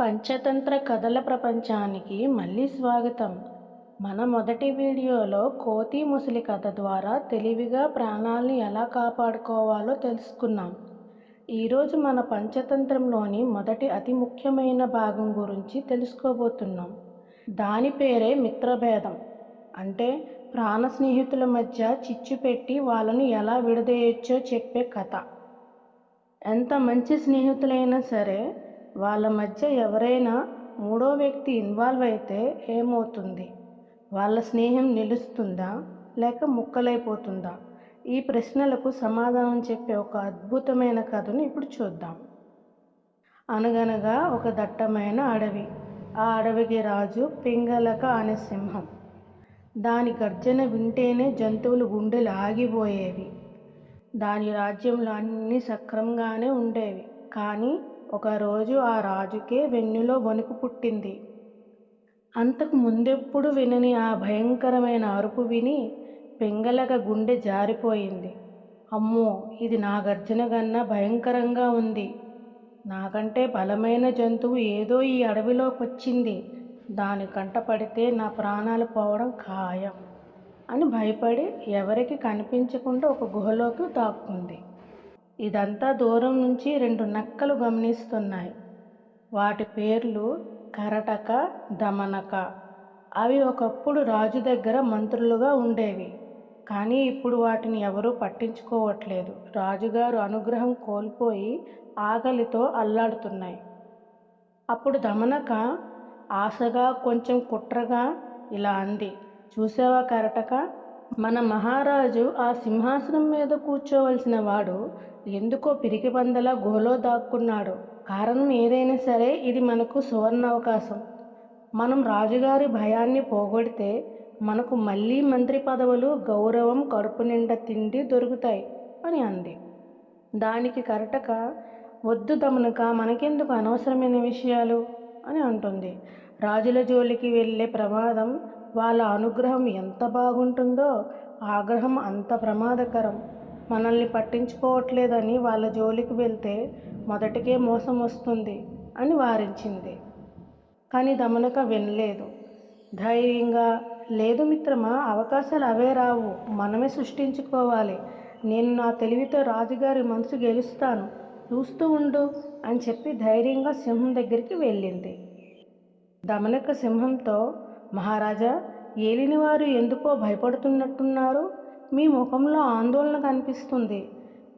పంచతంత్ర కథల ప్రపంచానికి మళ్ళీ స్వాగతం. మన మొదటి వీడియోలో కోతి ముసలి కథ ద్వారా తెలివిగా ప్రాణాల్ని ఎలా కాపాడుకోవాలో తెలుసుకున్నాం. ఈరోజు మన పంచతంత్రంలోని మొదటి అతి ముఖ్యమైన భాగం గురించి తెలుసుకోబోతున్నాం. దాని పేరే మిత్రభేదం. అంటే ప్రాణ స్నేహితుల మధ్య చిచ్చు పెట్టి వాళ్ళను ఎలా విడదీయొచ్చో చెప్పే కథ. ఎంత మంచి స్నేహితులైనా సరే వాళ్ళ మధ్య ఎవరైనా మూడో వ్యక్తి ఇన్వాల్వ్ అయితే ఏమవుతుంది? వాళ్ళ స్నేహం నిలుస్తుందా? లేక ముక్కలైపోతుందా? ఈ ప్రశ్నలకు సమాధానం చెప్పే ఒక అద్భుతమైన కథను ఇప్పుడు చూద్దాం. అనగనగా ఒక దట్టమైన అడవి. ఆ అడవికి రాజు పింగళక అనే సింహం. దాని గర్జన వింటేనే జంతువులు గుండెలు ఆగిపోయేవి. దాని రాజ్యంలో అన్నీ సక్రమంగానే ఉండేవి. కానీ ఒకరోజు ఆ రాజుకే వెన్నులో వణుకు పుట్టింది. అంతకు ముందెప్పుడు వినని ఆ భయంకరమైన అరుపు విని పెంగలక గుండె జారిపోయింది. అమ్మో! ఇది నా గర్జన కన్నా భయంకరంగా ఉంది. నాకంటే బలమైన జంతువు ఏదో ఈ అడవిలోకి వచ్చింది దాని కంట పడితే నా ప్రాణాలు పోవడం ఖాయం అని భయపడి ఎవరికి కనిపించకుండా ఒక గుహలోకి దాక్కుంది. ఇదంతా దూరం నుంచి రెండు నక్కలు గమనిస్తున్నాయి. వాటి పేర్లు కరటక దమనక. అవి ఒకప్పుడు రాజు దగ్గర మంత్రులుగా ఉండేవి. కానీ ఇప్పుడు వాటిని ఎవరూ పట్టించుకోవట్లేదు. రాజుగారు అనుగ్రహం కోల్పోయి ఆకలితో అల్లాడుతున్నాయి. అప్పుడు దమనక ఆశగా కొంచెం కుట్రగా ఇలా అంది. చూసావా కరటక? మన మహారాజు ఆ సింహాసనం మీద కూర్చోవలసిన వాడు ఎందుకో పిరికి పందలా గోలో దాక్కున్నాడు. కారణం ఏదైనా సరే ఇది మనకు సువర్ణ అవకాశం. మనం రాజుగారి భయాన్ని పోగొడితే మనకు మళ్ళీ మంత్రి పదవులు గౌరవం కడుపు నిండా తిండి దొరుకుతాయి అని అంది. దానికి కరటక వద్దు దమనక మనకెందుకు అనవసరమైన విషయాలు? అని అంటుంది. రాజుల జోలికి వెళ్ళే ప్రమాదం వాళ్ళ అనుగ్రహం ఎంత బాగుంటుందో ఆగ్రహం అంత ప్రమాదకరం. మనల్ని పట్టించుకోవట్లేదని వాళ్ళ జోలికి వెళ్తే మొదటికే మోసం వస్తుంది అని వారించింది. కానీ దమనక వినలేదు. ధైర్యంగా లేదు మిత్రమా అవకాశాలు అవే రావు. మనమే సృష్టించుకోవాలి. నేను నా తెలివితో రాజుగారి మనసు గెలుస్తాను. చూస్తూ ఉండు అని చెప్పి ధైర్యంగా సింహం దగ్గరికి వెళ్ళింది. దమనక సింహంతో మహారాజా ఏలినవారు ఎందుకో భయపడుతున్నట్టున్నారు? మీ ముఖంలో ఆందోళన కనిపిస్తుంది.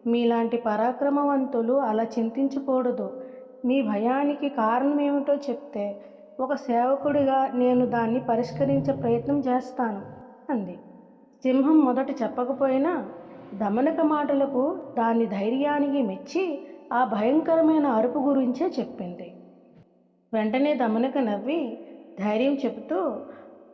మీలాంటి పరాక్రమవంతులు అలా చింతించకూడదు. మీ భయానికి కారణం ఏమిటో చెప్తే ఒక సేవకుడిగా నేను దాన్ని పరిష్కరించే ప్రయత్నం చేస్తాను అంది. సింహం మొదట చెప్పకపోయినా దమనక మాటలకు దాని ధైర్యానికి మెచ్చి ఆ భయంకరమైన అరుపు గురించే చెప్పింది. వెంటనే దమనక నవ్వి ధైర్యం చెబుతూ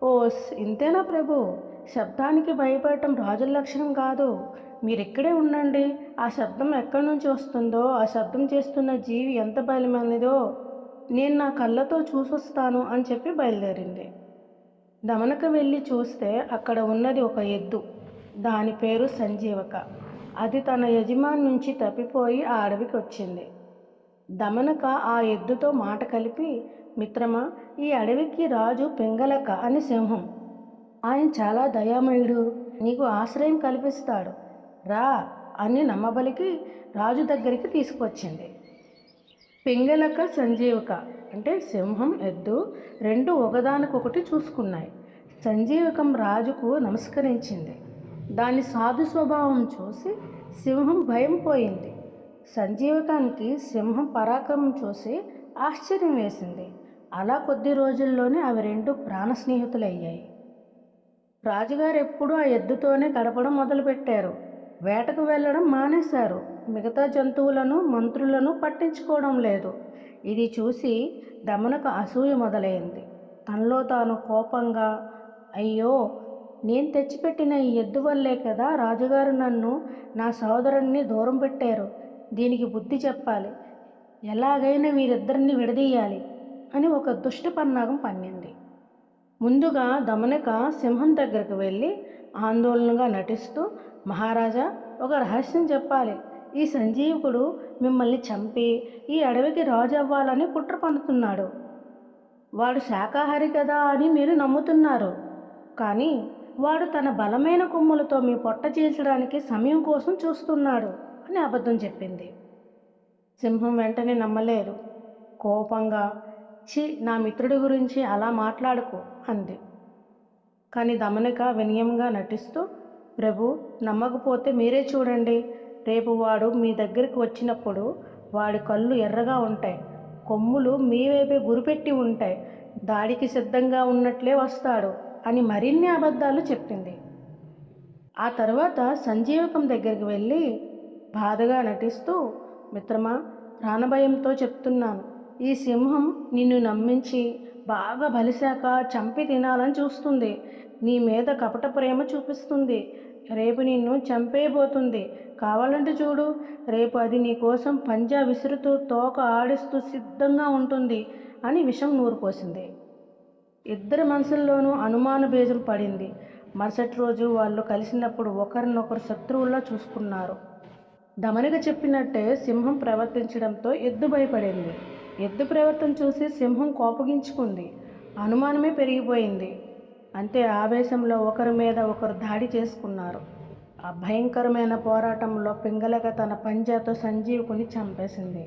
ఓస్ ఇంతేనా ప్రభు? శబ్దానికి భయపడటం రాజుల లక్షణం కాదు. మీరు ఇక్కడే ఉండండి. ఆ శబ్దం ఎక్కడి నుంచి వస్తుందో ఆ శబ్దం చేస్తున్న జీవి ఎంత బలమైనదో నేను నా కళ్ళతో చూసొస్తాను అని చెప్పి బయలుదేరింది. దమనక వెళ్ళి చూస్తే అక్కడ ఉన్నది ఒక ఎద్దు. దాని పేరు సంజీవక. అది తన యజమాని నుంచి తప్పిపోయి ఆ అడవికి వచ్చింది. దమనక ఆ ఎద్దుతో మాట కలిపి మిత్రమా ఈ అడవికి రాజు పెంగలక అని సింహం. ఆయన చాలా దయామయుడు నీకు ఆశ్రయం కల్పిస్తాడు. రా అని నమ్మబలికి రాజు దగ్గరికి తీసుకొచ్చింది. పింగళక సంజీవక అంటే సింహం ఎద్దు రెండు ఒకదానికొకటి చూసుకున్నాయి. సంజీవకం రాజుకు నమస్కరించింది. దాని సాధు స్వభావం చూసి సింహం భయం పోయింది. సంజీవకానికి సింహం పరాక్రమం చూసి ఆశ్చర్యం వేసింది. అలా కొద్ది రోజుల్లోనే అవి రెండు ప్రాణ స్నేహితులయ్యాయి. రాజుగారు ఎప్పుడూ ఆ ఎద్దుతోనే గడపడం మొదలుపెట్టారు. వేటకు వెళ్ళడం మానేశారు. మిగతా జంతువులను మంత్రులను పట్టించుకోవడం లేదు. ఇది చూసి దమనకు అసూయ మొదలైంది. తనలో తాను కోపంగా అయ్యో నేను తెచ్చిపెట్టిన ఈ ఎద్దు వల్లే కదా రాజుగారు నన్ను నా సోదరుణ్ణి దూరం పెట్టారు. దీనికి బుద్ధి చెప్పాలి. ఎలాగైనా వీరిద్దరిని విడదీయాలి. అని ఒక దుష్ట పన్నాగం పన్నింది. ముందుగా దమనక సింహం దగ్గరకు వెళ్ళి ఆందోళనగా నటిస్తూ మహారాజా ఒక రహస్యం చెప్పాలి. ఈ సంజీవకుడు మిమ్మల్ని చంపి ఈ అడవికి రాజు అవ్వాలని కుట్ర పన్నుతున్నాడు. వాడు శాకాహారి కదా అని మీరు నమ్ముతున్నారు. కానీ వాడు తన బలమైన కొమ్ములతో మీ పొట్ట చీల్చడానికి సమయం కోసం చూస్తున్నాడు అని అబద్ధం చెప్పింది. సింహం వెంటనే నమ్మలేదు కోపంగా చి నా మిత్రుడి గురించి అలా మాట్లాడుకో అంది. కానీ దమనిక వినయంగా నటిస్తూ ప్రభు నమ్మకపోతే మీరే చూడండి. రేపు వాడు మీ దగ్గరికి వచ్చినప్పుడు వాడి కళ్ళు ఎర్రగా ఉంటాయి. కొమ్ములు మీ వైపే గురిపెట్టి ఉంటాయి. దాడికి సిద్ధంగా ఉన్నట్లే వస్తాడు అని మరిన్ని అబద్ధాలు చెప్పింది. ఆ తర్వాత సంజీవకం దగ్గరికి వెళ్ళి బాధగా నటిస్తూ మిత్రమా ప్రాణభయంతో చెప్తున్నాను. ఈ సింహం నిన్ను నమ్మించి బాగా బలిశాక చంపి తినాలని చూస్తుంది. నీ మీద కపట ప్రేమ చూపిస్తుంది. రేపు నిన్ను చంపేయబోతుంది. కావాలంటే చూడు రేపు అది నీ కోసం పంజా విసురుతూ తోక ఆడిస్తూ సిద్ధంగా ఉంటుంది అని విషం నూరుపోసింది. ఇద్దరి మనసుల్లోనూ అనుమాన బీజం పడింది. మరుసటి రోజు వాళ్ళు కలిసినప్పుడు ఒకరినొకరు శత్రువుల్లో చూసుకున్నారు. దమనిగా చెప్పినట్టే సింహం ప్రవర్తించడంతో ఎద్దు భయపడింది. ఎద్దు ప్రవర్తన చూసి సింహం కోపగించుకుంది. అనుమానమే పెరిగిపోయింది. అంతే ఆవేశంలో ఒకరి మీద ఒకరు దాడి చేసుకున్నారు. ఆ భయంకరమైన పోరాటంలో పింగళక తన పంజాతో సంజీవుకుని చంపేసింది.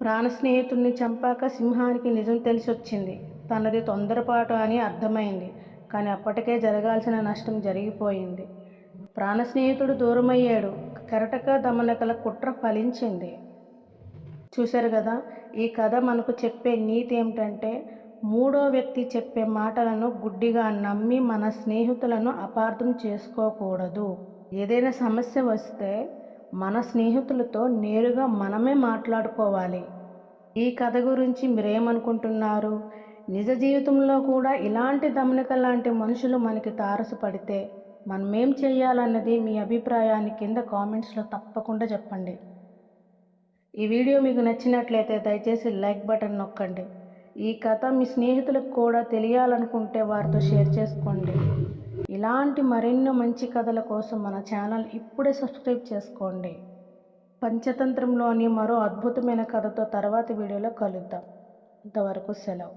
ప్రాణ స్నేహితుడిని చంపాక సింహానికి నిజం తెలిసొచ్చింది. తనది తొందరపాటు అని అర్థమైంది. కానీ అప్పటికే జరగాల్సిన నష్టం జరిగిపోయింది. ప్రాణ స్నేహితుడు దూరమయ్యాడు. కెరటక దమనకల కుట్ర ఫలించింది. చూశారు కదా ఈ కథ మనకు చెప్పే నీతి ఏమిటంటే మూడో వ్యక్తి చెప్పే మాటలను గుడ్డిగా నమ్మి మన స్నేహితులను అపార్థం చేసుకోకూడదు. ఏదైనా సమస్య వస్తే మన స్నేహితులతో నేరుగా మనమే మాట్లాడుకోవాలి. ఈ కథ గురించి మీరేమనుకుంటున్నారు? నిజ జీవితంలో కూడా ఇలాంటి దమనిక లాంటి మనుషులు మనకి తారసుపడితే మనం ఏం చేయాలన్నది మీ అభిప్రాయాన్ని కింద కామెంట్స్లో తప్పకుండా చెప్పండి. ఈ వీడియో మీకు నచ్చినట్లయితే దయచేసి లైక్ బటన్ నొక్కండి. ఈ కథ మీ స్నేహితులకు కూడా తెలియాలనుకుంటే వారితో షేర్ చేసుకోండి. ఇలాంటి మరెన్నో మంచి కథల కోసం మన ఛానల్ ఇప్పుడే సబ్స్క్రైబ్ చేసుకోండి. పంచతంత్రంలోని మరో అద్భుతమైన కథతో తర్వాతి వీడియోలో కలుద్దాం. ఇంతవరకు సెలవు.